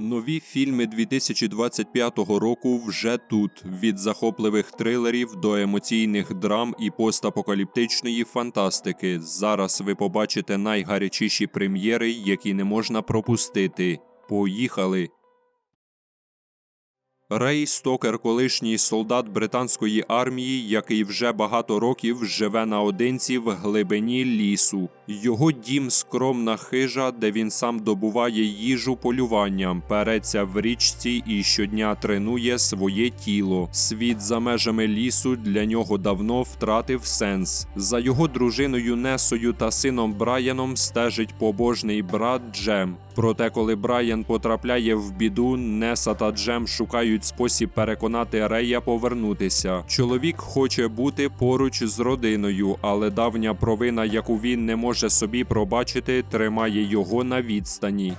Нові фільми 2025 року вже тут: від захопливих трилерів до емоційних драм і постапокаліптичної фантастики. Зараз ви побачите найгарячіші прем'єри, які не можна пропустити. Поїхали! Рей Стокер, колишній солдат британської армії, який вже багато років живе наодинці в глибині лісу. Його дім скромна хижа, де він сам добуває їжу полюванням, переться в річці і щодня тренує своє тіло. Світ за межами лісу для нього давно втратив сенс. За його дружиною Несою та сином Брайаном стежить побожний брат Джем. Проте, коли Брайан потрапляє в біду, Неса та Джем шукають спосіб переконати Рея повернутися. Чоловік хоче бути поруч з родиною, але давня провина, яку він не може собі пробачити, тримає його на відстані.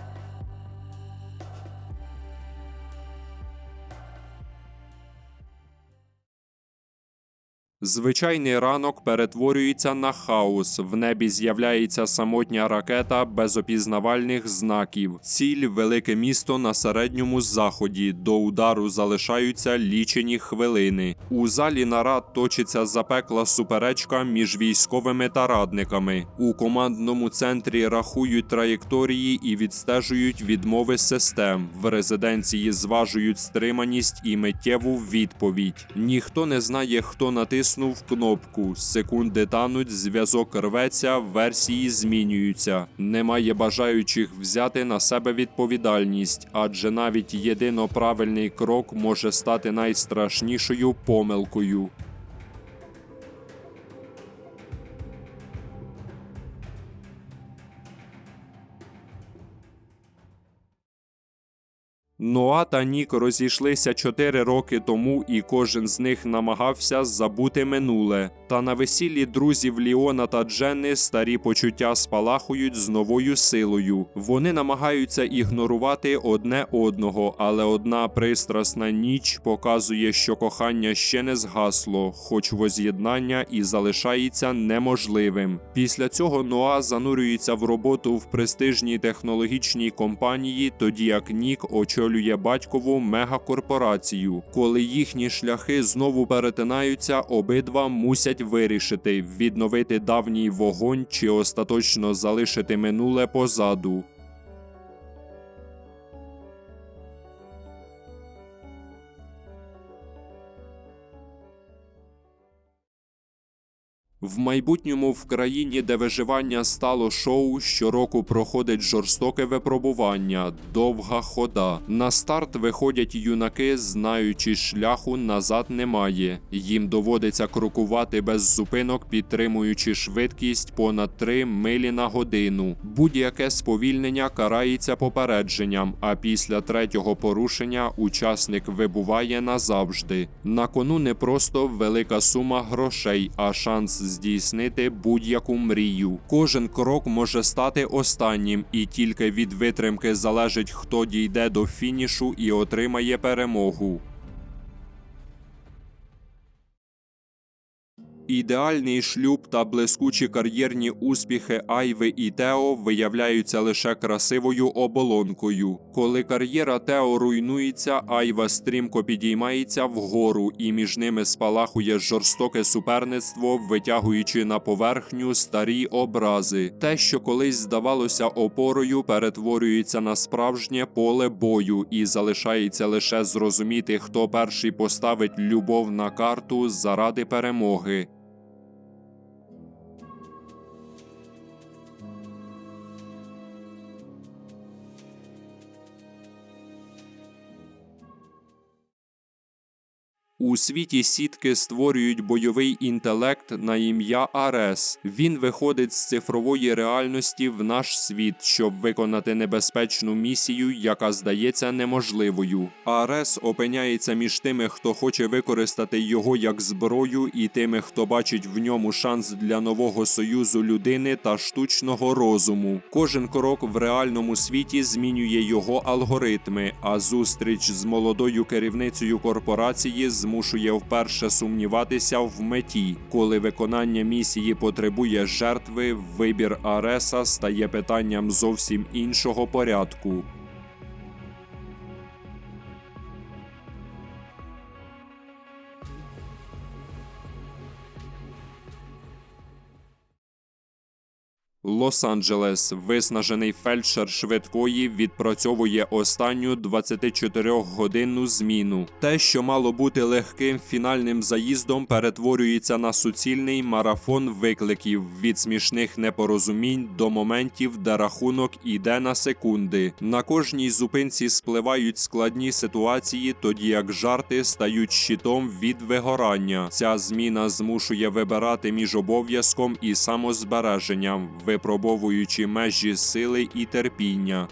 Звичайний ранок перетворюється на хаос. В небі з'являється самотня ракета без опізнавальних знаків. Ціль велике місто на середньому заході. До удару залишаються лічені хвилини. У залі нарад точиться запекла суперечка між військовими та радниками. У командному центрі рахують траєкторії і відстежують відмови систем. В резиденції зважують стриманість і миттєву відповідь. Ніхто не знає, хто натиснув кнопку. Секунди тануть, зв'язок рветься, версії змінюються. Немає бажаючих взяти на себе відповідальність, адже навіть єдино правильний крок може стати найстрашнішою помилкою. Ноа та Нік розійшлися чотири роки тому, і кожен з них намагався забути минуле. Та на весіллі друзів Ліона та Дженни старі почуття спалахують з новою силою. Вони намагаються ігнорувати одне одного, але одна пристрасна ніч показує, що кохання ще не згасло, хоч воз'єднання і залишається неможливим. Після цього Ноа занурюється в роботу в престижній технологічній компанії, тоді як Нік очолює батькову мегакорпорацію. Коли їхні шляхи знову перетинаються, обидва мусять вирішити відновити давній вогонь чи остаточно залишити минуле позаду. В майбутньому в країні, де виживання стало шоу, щороку проходить жорстоке випробування, довга хода. На старт виходять юнаки, знаючи, шляху назад немає. Їм доводиться крокувати без зупинок, підтримуючи швидкість понад 3 милі на годину. Будь-яке сповільнення карається попередженням, а після третього порушення учасник вибуває назавжди. На кону не просто велика сума грошей, а шанс здійснити будь-яку мрію. Кожен крок може стати останнім, і тільки від витримки залежить, хто дійде до фінішу і отримає перемогу. Ідеальний шлюб та блискучі кар'єрні успіхи Айви і Тео виявляються лише красивою оболонкою. Коли кар'єра Тео руйнується, Айва стрімко підіймається вгору, і між ними спалахує жорстоке суперництво, витягуючи на поверхню старі образи. Те, що колись здавалося опорою, перетворюється на справжнє поле бою і залишається лише зрозуміти, хто перший поставить любов на карту заради перемоги. У світі сітки створюють бойовий інтелект на ім'я Арес. Він виходить з цифрової реальності в наш світ, щоб виконати небезпечну місію, яка здається неможливою. Арес опиняється між тими, хто хоче використати його як зброю, і тими, хто бачить в ньому шанс для нового союзу людини та штучного розуму. Кожен крок в реальному світі змінює його алгоритми, а зустріч з молодою керівницею корпорації змушує вперше сумніватися в меті. Коли виконання місії потребує жертви, вибір Ареса стає питанням зовсім іншого порядку. Лос-Анджелес. Виснажений фельдшер швидкої відпрацьовує останню 24-годинну зміну. Те, що мало бути легким фінальним заїздом, перетворюється на суцільний марафон викликів від смішних непорозумінь до моментів, де рахунок іде на секунди. На кожній зупинці спливають складні ситуації, тоді як жарти стають щитом від вигорання. Ця зміна змушує вибирати між обов'язком і самозбереженням, випробовуючи межі сили і терпіння.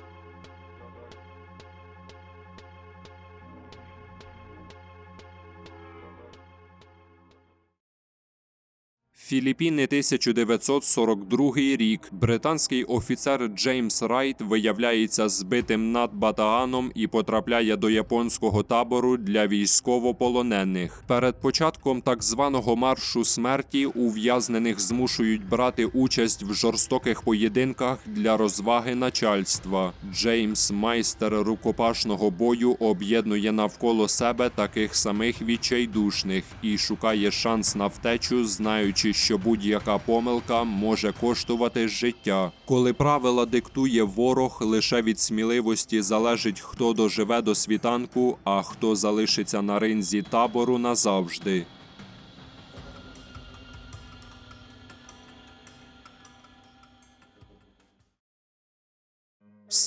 Філіппіни 1942 рік. Британський офіцер Джеймс Райт виявляється збитим над Батааном і потрапляє до японського табору для військовополонених. Перед початком так званого маршу смерті ув'язнених змушують брати участь в жорстоких поєдинках для розваги начальства. Джеймс, майстер рукопашного бою, об'єднує навколо себе таких самих відчайдушних і шукає шанс на втечу, знаючи, що будь-яка помилка може коштувати життя. Коли правила диктує ворог, лише від сміливості залежить, хто доживе до світанку, а хто залишиться на ринзі табору назавжди.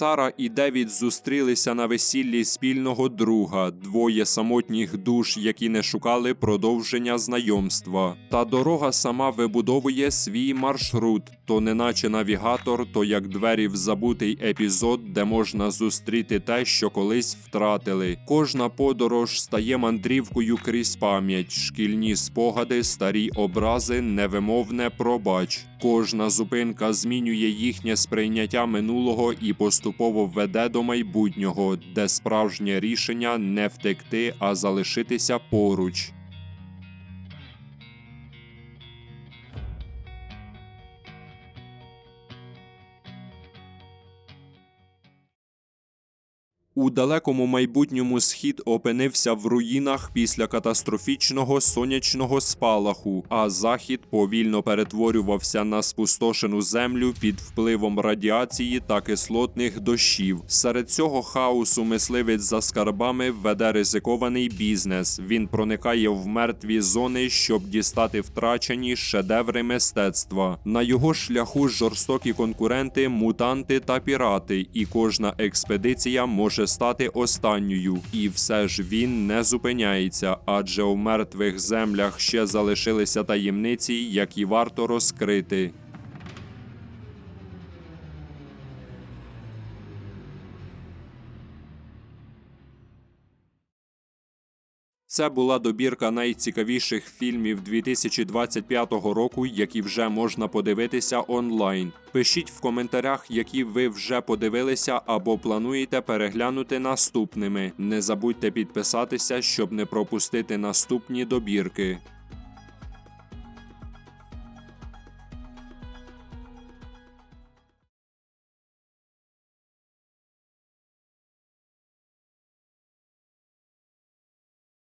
Сара і Девід зустрілися на весіллі спільного друга, двоє самотніх душ, які не шукали продовження знайомства. Та дорога сама вибудовує свій маршрут, то неначе навігатор, то як двері в забутий епізод, де можна зустріти те, що колись втратили. Кожна подорож стає мандрівкою крізь пам'ять, шкільні спогади, старі образи, невимовне пробач. Кожна зупинка змінює їхнє сприйняття минулого і поступово веде до майбутнього, де справжнє рішення не втекти, а залишитися поруч. У далекому майбутньому схід опинився в руїнах після катастрофічного сонячного спалаху, а захід повільно перетворювався на спустошену землю під впливом радіації та кислотних дощів. Серед цього хаосу мисливець за скарбами веде ризикований бізнес. Він проникає в мертві зони, щоб дістати втрачені шедеври мистецтва. На його шляху жорстокі конкуренти, мутанти та пірати, і кожна експедиція може стати останньою. І все ж він не зупиняється, адже у мертвих землях ще залишилися таємниці, які варто розкрити. Це була добірка найцікавіших фільмів 2025 року, які вже можна подивитися онлайн. Пишіть в коментарях, які ви вже подивилися або плануєте переглянути наступними. Не забудьте підписатися, щоб не пропустити наступні добірки.